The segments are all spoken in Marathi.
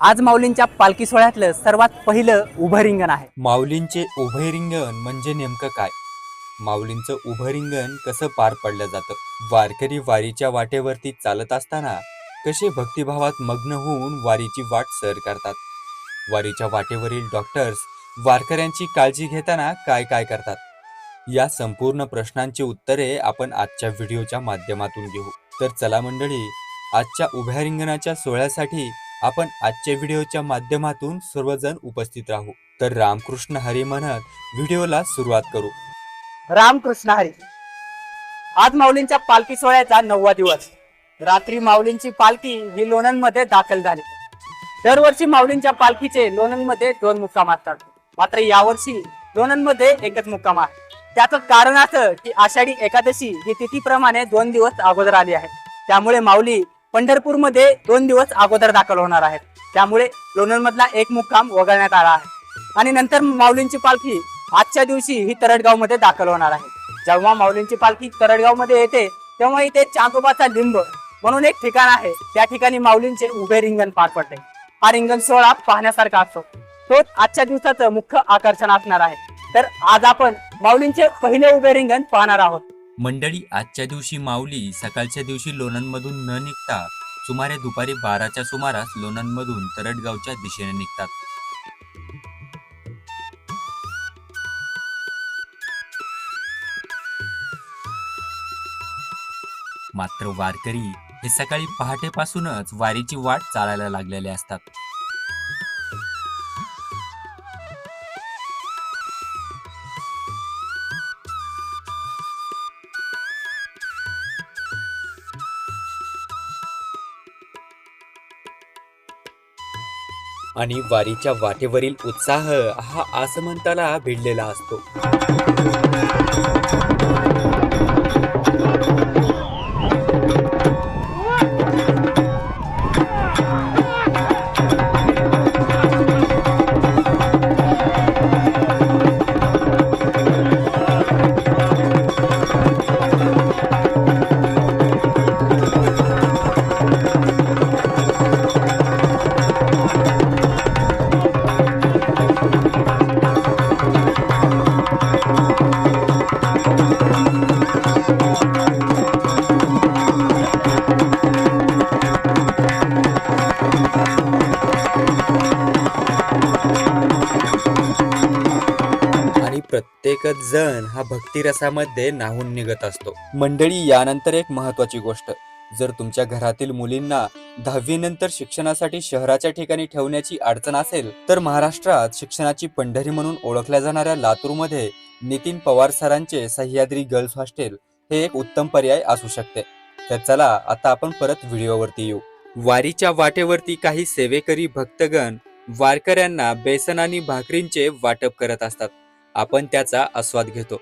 आज माऊलींच्या पालखी सोहळ्यातलं सर्वात पहिलं उभं रिंगण आहे. माऊलींचे उभे रिंगण म्हणजे नेमकं काय? माऊलींचं उभं रिंगण कसं पार पडलं जातं? वारकरी वारीच्या वाटेवरती चालत असताना कसे भक्तिभावात मग्न होऊन वारीची वाट सर करतात? वारीच्या वाटेवरील डॉक्टर्स वारकऱ्यांची काळजी घेताना काय काय करतात? या संपूर्ण प्रश्नांची उत्तरे आपण आजच्या व्हिडिओच्या माध्यमातून घेऊ. तर चला मंडळी आजच्या उभ्या रिंगणाच्या सोहळ्यासाठी आपण आजच्या व्हिडिओच्या माध्यमातून सर्वजण उपस्थित राहू. तर रामकृष्ण हरी म्हणत व्हिडिओला सुरुवात करू. रामकृष्ण हरी. आज माऊलींच्या पालखी सोहळ्याचा नववा दिवस. रात्री माऊलींची पालखी ही लोणंदमध्ये दाखल झाली. दरवर्षी माऊलींच्या पालखीचे लोणंदमध्ये दोन मुक्काम असतात. मात्र यावर्षी लोणंदमध्ये एकच मुक्काम आहे. त्याचं कारण असं की आषाढी एकादशी ही तिथीप्रमाणे दोन दिवस अगोदर आली आहे. त्यामुळे माऊली पंढरपूरमध्ये दोन दिवस अगोदर दाखल होणार आहेत. त्यामुळे लोणंदमधला एक मुक्काम वगळण्यात आला आहे. आणि नंतर माऊलींची पालखी आजच्या दिवशी ही तरडगावमध्ये दाखल होणार आहे. जेव्हा माऊलींची पालखी तरडगावमध्ये येते तेव्हा इथे चांदोबाचा लिंब म्हणून एक ठिकाण आहे. त्या ठिकाणी माऊलींचे उभे रिंगण पार पडते. हा रिंगण सोहळा पाहण्यासारखा असतो. तोच आजच्या दिवसाचं मुख्य आकर्षण असणार आहे. तर आज आपण माऊलींचे पहिले उभे रिंगण पाहणार आहोत. मंडळी आजच्या दिवशी माऊली सकाळच्या दिवशी लोणंदमधून न निघता सुमारे दुपारी बाराच्या सुमारास लोणंदमधून तरटगावच्या दिशेने निघतात. मात्र वारकरी हे सकाळी पहाटेपासूनच वारीची वाट चालायला लागलेले असतात. आणि वारीच्या वाटेवरील उत्साह हा आसमंताला भिडलेला असतो. प्रत्येकच जण हा भक्तिरसामध्ये नाहून निघत असतो. मंडळी यानंतर एक महत्वाची गोष्ट. जर तुमच्या घरातील मुलींना दहावी नंतर शिक्षणासाठी शहराच्या ठिकाणी ठेवण्याची अडचण असेल तर महाराष्ट्रात शिक्षणाची पंढरी म्हणून ओळखल्या जाणाऱ्या लातूरमध्ये नितीन पवार सरांचे सह्याद्री गर्ल्स हॉस्टेल हे एक उत्तम पर्याय असू शकते. तर चला आता आपण परत व्हिडिओवरती येऊ. वारीच्या वाटेवरती काही सेवेकरी भक्तगण वारकऱ्यांना बेसन आणि भाकरींचे वाटप करत असतात. आपण त्याचा आस्वाद घेतो.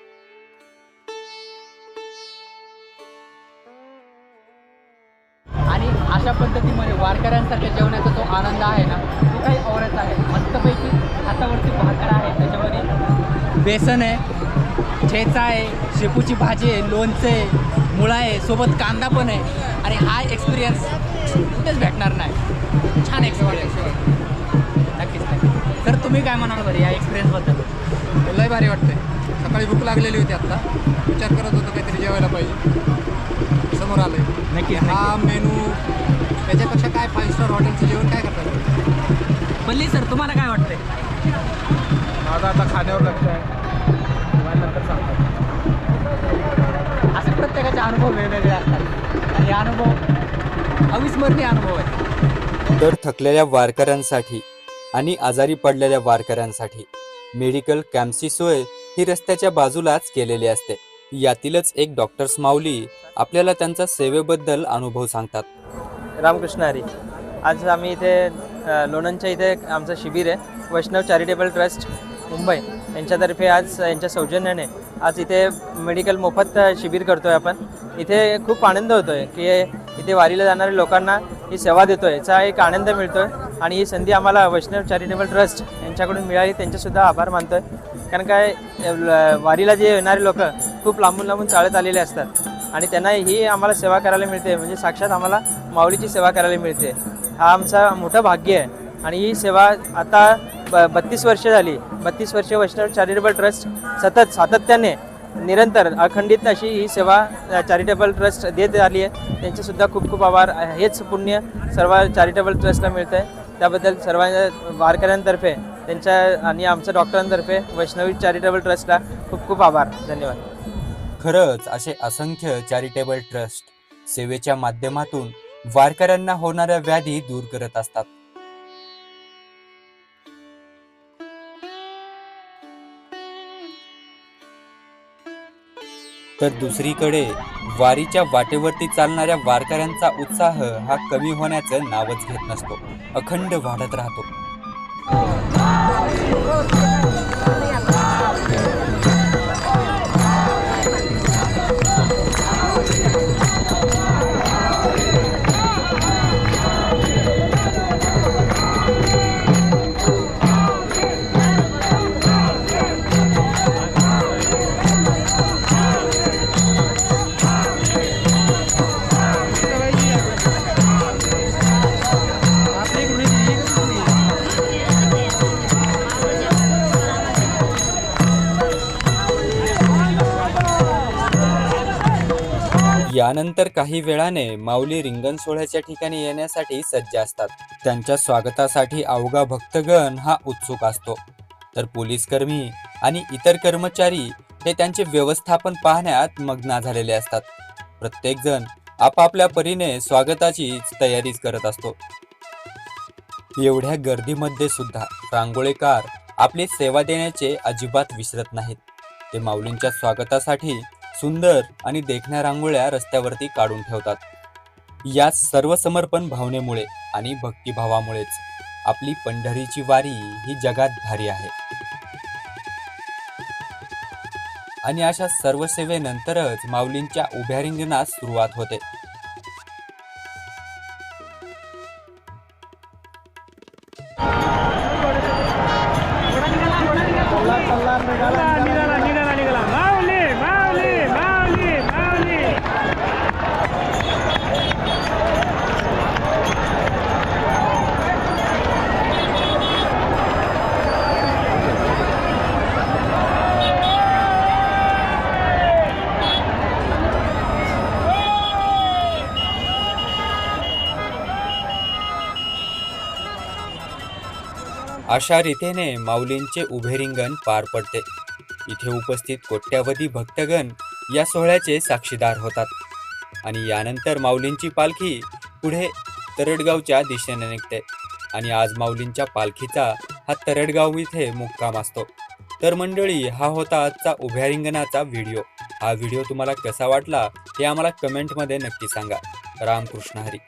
आणि अशा पद्धतीमध्ये वारकऱ्यांसारख्या जेवणाचा जो आनंद आहे ना तो काही औरच आहे. मस्तपैकी हातावरती भाकर आहे त्याच्यामध्ये बेसन आहे ठेचा आहे शेपूची भाजी आहे लोणचं आहे मुळा आहे सोबत कांदा पण आहे. आणि हा एक्सपिरियन्स कुठेच भेटणार नाही. छान एक्सपिरियन्स नक्कीच नक्कीच. तर तुम्ही काय म्हणाल बरं या एक्सपिरियन्सबद्दल लय भारी वाटतंय. सकाळी भूक लागलेली होती आत्ता. विचार करत होतो काहीतरी जेवायला पाहिजे. समोर आलंय. नक्कीच हा मेनू त्याच्यापेक्षा काय फाईव्ह स्टार हॉटेलचं जेवण काय करतात? बल्ली सर तुम्हाला काय वाटतंय? माझा आता खाण्यावर लक्ष आहे. नंतर सांगतो. असे प्रत्येकाचे अनुभव वेगवेगळे असतात. आणि हा अनुभव अविस्मरणीय अनुभव आहे तर थकलेल्या वारकऱ्यांसाठी आणि आजारी पडलेल्या वारकऱ्यांसाठी मेडिकल कॅम्पची सोय ही रस्त्याच्या बाजूलाच केलेली असते. यातीलच एक डॉक्टर्स माऊली आपल्याला त्यांचा सेवेबद्दल अनुभव सांगतात. रामकृष्ण हरी. आज आम्ही इथे लोणंदच्या इथे आमचं शिबिर आहे. Vaishnav charitable trust Mumbai. यांच्यातर्फे आज यांच्या सौजन्याने आज इथे मेडिकल मोफत शिबिर करतो आहे आपण. इथे खूप आनंद होतो आहे की इथे वारीला जाणाऱ्या लोकांना ही सेवा देतो आहे याचा एक आनंद मिळतो आहे आणि ही संधी आम्हाला वैष्णव चॅरिटेबल ट्रस्ट यांच्याकडून मिळाली. त्यांचेसुद्धा आभार मानतो आहे कारण काय वारीला जे येणारे लोक खूप लांबून लांबून चालत आलेले असतात. आणि त्यांना ही आम्हाला सेवा करायला मिळते. म्हणजे साक्षात आम्हाला माऊलीची सेवा करायला मिळते. हा आमचा मोठं भाग्य आहे. आणि ही सेवा आता ब बत्तीस वर्षे झाली. बत्तीस वर्षे वैष्णव चॅरिटेबल ट्रस्ट सतत सातत्याने निरंतर अखंडित अशी ही सेवा चॅरिटेबल ट्रस्ट देत आली आहे. त्यांचेसुद्धा खूप खूप आभार. हेच पुण्य सर्व चॅरिटेबल ट्रस्टला मिळतं आहे त्याबद्दल सर्वांना वारकऱ्यांतर्फे त्यांच्या आणि आमच्या डॉक्टरांतर्फे वैष्णवी चॅरिटेबल ट्रस्टला खूप खूप आभार. धन्यवाद. खरंच असे असंख्य चॅरिटेबल ट्रस्ट सेवेच्या माध्यमातून वारकऱ्यांना होणाऱ्या व्याधी दूर करत असतात. तर दुसरीकडे वारीच्या वाटेवरती चालणाऱ्या वारकऱ्यांचा उत्साह हा कमी होण्याचं नावच घेत नसतो. अखंड वाढत राहतो. त्यानंतर काही वेळाने माऊली रिंगण सोहळ्याच्या ठिकाणी येण्यासाठी सज्ज असतात. त्यांच्या स्वागतासाठी अवघा भक्तगण हा उत्सुक असतो. तर पोलीस कर्मी आणि इतर कर्मचारी हे त्यांचे व्यवस्थापन पाहण्यात मग्न झालेले असतात. प्रत्येकजण आपापल्या परीने स्वागताची तयारीच करत असतो. एवढ्या गर्दीमध्ये सुद्धा रांगोळीकार आपली सेवा देण्याचे अजिबात विसरत नाहीत. ते माऊलींच्या स्वागतासाठी सुंदर आणि देखण्या रांगोळ्या रस्त्यावरती काढून ठेवतात. या सर्व समर्पण भावनेमुळे आणि भक्तिभावामुळेच आपली पंढरीची वारी ही जगात भारी आहे. आणि अशा सर्व सेवेनंतरच माऊलींच्या उभ्या रिंगणास सुरुवात होते. अशा रीतीने माऊलींचे उभे रिंगण पार पडते. इथे उपस्थित कोट्यावधी भक्तगण या सोहळ्याचे साक्षीदार होतात. आणि यानंतर माऊलींची पालखी पुढे तरडगावच्या दिशेने निघते. आणि आज माऊलींच्या पालखीचा हा तरडगाव इथे मुक्काम असतो. तर मंडळी हा होता आजचा उभ्या रिंगणाचा व्हिडिओ. हा व्हिडिओ तुम्हाला कसा वाटला हे आम्हाला कमेंटमध्ये नक्की सांगा. रामकृष्ण हरी.